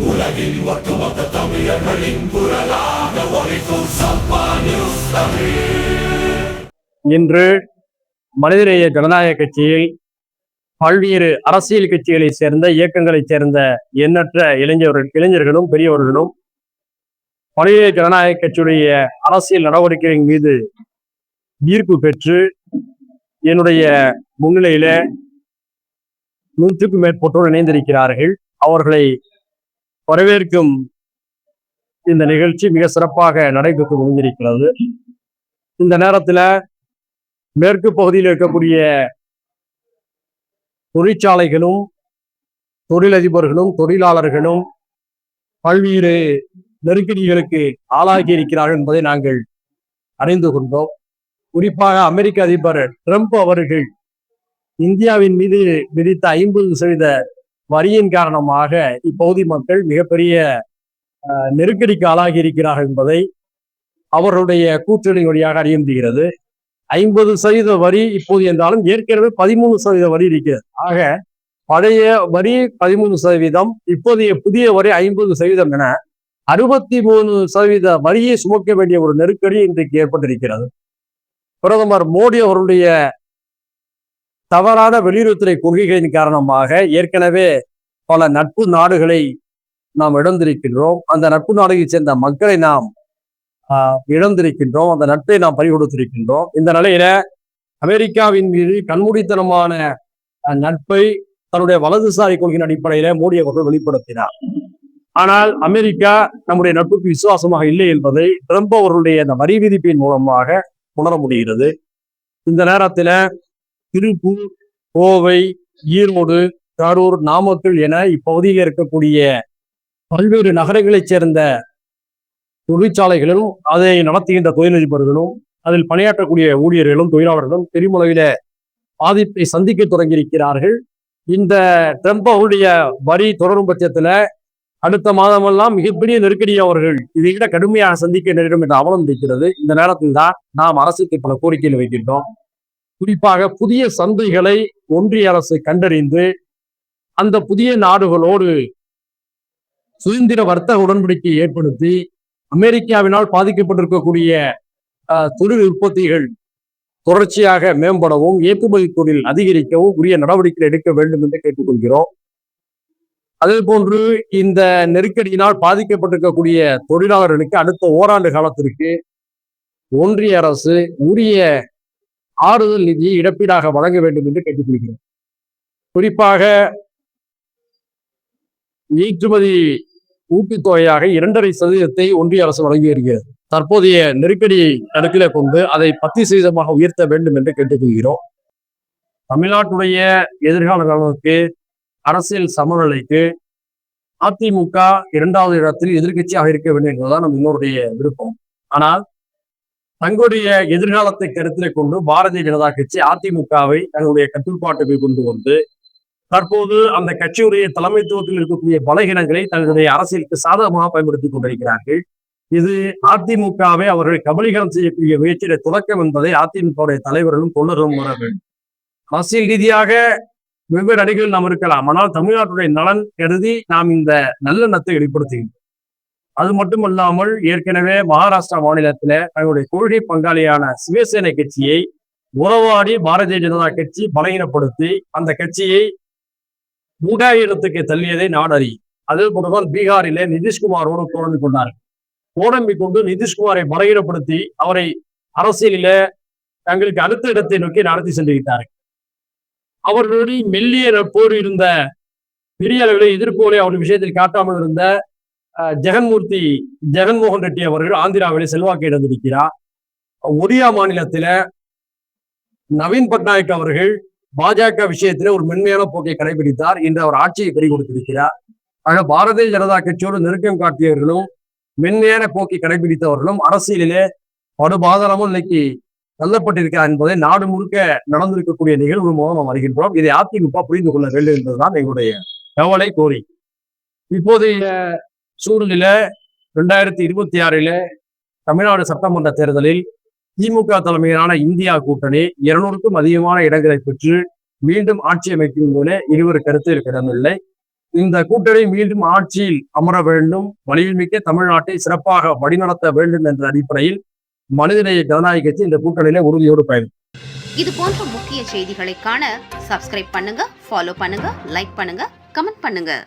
உலகின் ஒட்டுமொத்த தமிழர்களின் குரலாக ஒழிக்கும் சப்பா நியூஸ் இன்று மனிதநேய ஜனநாயக கட்சியில் பல்வேறு அரசியல் கட்சிகளை சேர்ந்த இயக்கங்களைச் சேர்ந்த எண்ணற்ற இளைஞர்கள் இளைஞர்களும் பெரியவர்களும் மனிதநேய ஜனநாயக கட்சியுடைய அரசியல் நடவடிக்கைகளின் மீது ஈர்ப்பு பெற்று என்னுடைய முன்னிலையில நூற்றுக்கும் மேற்பட்டோர் இணைந்திருக்கிறார்கள். அவர்களை வரவேற்கும் இந்த நிகழ்ச்சி மிக சிறப்பாக நடைபெற்று முடிந்திருக்கிறது. இந்த நேரத்தில் மேற்கு பகுதியில் இருக்கக்கூடிய தொழிற்சாலைகளும் தொழிலதிபர்களும் தொழிலாளர்களும் பல்வேறு நெருக்கடிகளுக்கு ஆளாகி இருக்கிறார்கள் என்பதை நாங்கள் அறிந்து கொண்டோம். குறிப்பாக அமெரிக்க அதிபர் ட்ரம்ப் அவர்கள் இந்தியாவின் மீது விதித்த ஐம்பது சதவீத வரியின் காரணமாக இப்பகுதி மக்கள் மிகப்பெரிய நெருக்கடிக்கு ஆளாகி இருக்கிறார்கள் என்பதை அவர்களுடைய கூற்றணி வழியாக அறிய முடிகிறது. ஐம்பது சதவீத வரி இப்போது என்றாலும் ஏற்கனவே பதிமூணு சதவீத வரி இருக்கிறது. ஆக பழைய வரி பதிமூணு சதவீதம் இப்போதைய புதிய வரி ஐம்பது சதவீதம் என அறுபத்தி மூணு சதவீத வரியை சுமக்க வேண்டிய ஒரு நெருக்கடி இன்றைக்கு ஏற்பட்டிருக்கிறது. பிரதமர் மோடி அவருடைய தவறான வெளியுறவுத்துறை கொள்கைகளின் காரணமாக ஏற்கனவே பல நட்பு நாடுகளை நாம் இழந்திருக்கின்றோம். அந்த நட்பு நாடுகளைச் சேர்ந்த மக்களை நாம் ஆஹ், இழந்திருக்கின்றோம். அந்த நட்பை நாம் பறிகொடுத்திருக்கின்றோம். இந்த நிலையில அமெரிக்காவின் மீது கண்மூடித்தனமான நட்பை தன்னுடைய வலதுசாரி கொள்கையின் அடிப்படையில மோடி அவர்கள் வெளிப்படுத்தினார். ஆனால் அமெரிக்கா நம்முடைய நட்புக்கு விசுவாசமாக இல்லை என்பதை ட்ரம்ப் அவர்களுடைய அந்த வரி விதிப்பின் மூலமாக உணர முடிகிறது. இந்த நேரத்தில் திருப்பூர் கோவை ஈரோடு கரூர் நாமக்கல் என இப்பகுதியில் இருக்கக்கூடிய பல்வேறு நகரங்களைச் சேர்ந்த தொழிற்சாலைகளிலும் அதை நடத்துகின்ற தொழிலதிபர்களும் அதில் பணியாற்றக்கூடிய ஊழியர்களும் தொழிலாளர்களும் பெருமளவில பாதிப்பை சந்திக்க தொடங்கியிருக்கிறார்கள். இந்த ட்ரம்ப் அவருடைய வரி தொடரும் பட்சத்தில் அடுத்த மாதமெல்லாம் மிகப்பெரிய நெருக்கடி அவர்கள் இதை விட கடுமையாக சந்திக்க நேரிடும் என்ற அவலம் இருக்கிறது. இந்த நேரத்தில் தான் நாம் அரசுக்கு பல கோரிக்கைகள் வைக்கின்றோம் குறிப்பாக புதிய சந்தைகளை ஒன்றிய அரசு கண்டறிந்து அந்த புதிய நாடுகளோடு சுதந்திர வர்த்தக உடன்படிக்கையை ஏற்படுத்தி அமெரிக்காவினால் பாதிக்கப்பட்டிருக்கக்கூடிய தொழில் உற்பத்திகள் தொடர்ச்சியாக மேம்படவும் ஏற்றுமதி தொழில் அதிகரிக்கவும் உரிய நடவடிக்கை எடுக்க வேண்டும் என்று கேட்டுக்கொள்கிறோம். அதே போன்று இந்த நெருக்கடியினால் பாதிக்கப்பட்டிருக்கக்கூடிய தொழிலாளர்களுக்கு அடுத்த ஓராண்டு காலத்திற்கு ஒன்றிய அரசு உரிய ஆறுதல் நிதியை இழப்பீடாக வழங்க வேண்டும் என்று கேட்டுக்கொள்கிறோம். குறிப்பாக ஏற்றுமதி ஊக்கத்தொகையாக இரண்டரை சதவீதத்தை ஒன்றிய அரசு வழங்கி வருகிறது தற்போதைய நெருக்கடியை கணக்கில கொண்டு அதை பத்து சதவீதமாக உயர்த்த வேண்டும் என்று கேட்டுக்கொள்கிறோம். தமிழ்நாட்டுடைய எதிர்கால நலனுக்கு அரசியல் சமநிலைக்கு அதிமுக இரண்டாவது இடத்தில் எதிர்க்கட்சியாக இருக்க வேண்டும் என்பதுதான் நம் இன்னொருடைய விருப்பம். ஆனால் தங்களுடைய எதிர்காலத்தை கருத்தில் கொண்டு பாரதிய ஜனதா கட்சி அதிமுகவை தங்களுடைய கட்டுப்பாட்டுக்கு கொண்டு வந்து தற்போது அந்த கட்சியுடைய தலைமைத்துவத்தில் இருக்கக்கூடிய பலகீனங்களை தங்களுடைய அரசியலுக்கு சாதகமாக பயன்படுத்திக் கொண்டிருக்கிறார்கள். இது அதிமுகவை அவர்கள் கபலீகரம் செய்யக்கூடிய முயற்சியில தொடக்கம் என்பதை அதிமுகவுடைய தலைவர்களும் தொண்டர்களும் உணர வேண்டும். அரசியல் ரீதியாக வெவ்வேறு அணிகள் நாம் இருக்கலாம். ஆனால் தமிழ்நாட்டுடைய நலன் கருதி நாம் இந்த நல்லெண்ணத்தை வெளிப்படுத்துகின்றோம். அது மட்டும் இல்லாமல் ஏற்கனவே மகாராஷ்டிரா மாநிலத்தில தங்களுடைய கொள்கை பங்காளியான சிவசேனை கட்சியை உறவாடி பாரதிய ஜனதா கட்சி பலகீனப்படுத்தி அந்த கட்சியை மூன்றாயிரத்துக்கு தள்ளியதை நாடறி. அதே போலதான் பீகாரிலே நிதிஷ்குமாரோடு தோழமை கொண்டார். தோழமை கொண்டு நிதிஷ்குமாரை பலகீனப்படுத்தி அவரை அரசியலில தங்களுக்கு அடுத்த இடத்தை நோக்கி நடத்தி சென்றிருக்கிறார்கள் அவர்களுடைய மெல்லிய போர் இருந்த பெரிய அளவில் எதிர்ப்புகளை அவர் விஷயத்தில் காட்டாமல் இருந்த ஜெகன்மூர்த்தி ஜெகன்மோகன் ரெட்டி அவர்கள் ஆந்திராவிலே செல்வாக்கு இழந்திருக்கிறார். ஒடியா மாநிலத்தில நவீன் பட்நாயக் அவர்கள் பாஜக விஷயத்திலே ஒரு மென்மையான போக்கை கடைபிடித்தார். இன்று அவர் ஆட்சியை பறி கொடுத்திருக்கிறார். ஆக பாரதிய ஜனதா கட்சியோடு நெருக்கம் காட்டியவர்களும் மென்மையான போக்கை கடைபிடித்தவர்களும் அரசியலிலே படுபாதாரமும் இன்னைக்கு தள்ளப்பட்டிருக்கிறார் என்பதை நாடு முழுக்க நடந்திருக்கக்கூடிய நிகழ்வு மூலம் நாம் வருகின்றோம் இதை அதிமுக புரிந்து கொள்ள வேண்டும் என்பதுதான் எங்களுடைய கவலை கோரி இப்போதைய சூழ்நிலை ரெண்டாயிரத்தி இருபத்தி ஆறில் தமிழ்நாடு சட்டமன்ற தேர்தலில் திமுக தலைமையிலான இந்தியா கூட்டணி இருநூறுக்கும் அதிகமான இடங்களை பெற்று மீண்டும் ஆட்சி அமைக்கும் போல இருவர் கருத்தில் இடமில்லை இந்த கூட்டணி மீண்டும் ஆட்சியில் அமர வேண்டும். வலிமைமிக்க தமிழ்நாட்டை சிறப்பாக வழிநடத்த வேண்டும் என்ற அடிப்படையில் மனிதநேய ஜனநாயக கட்சி இந்த கூட்டணியில உறுதியோடு பயணம் இது போன்ற முக்கிய செய்திகளை காண சப்ஸ்கிரைப் பண்ணுங்க ஃபாலோ பண்ணுங்க லைக் பண்ணுங்க கமெண்ட் பண்ணுங்க.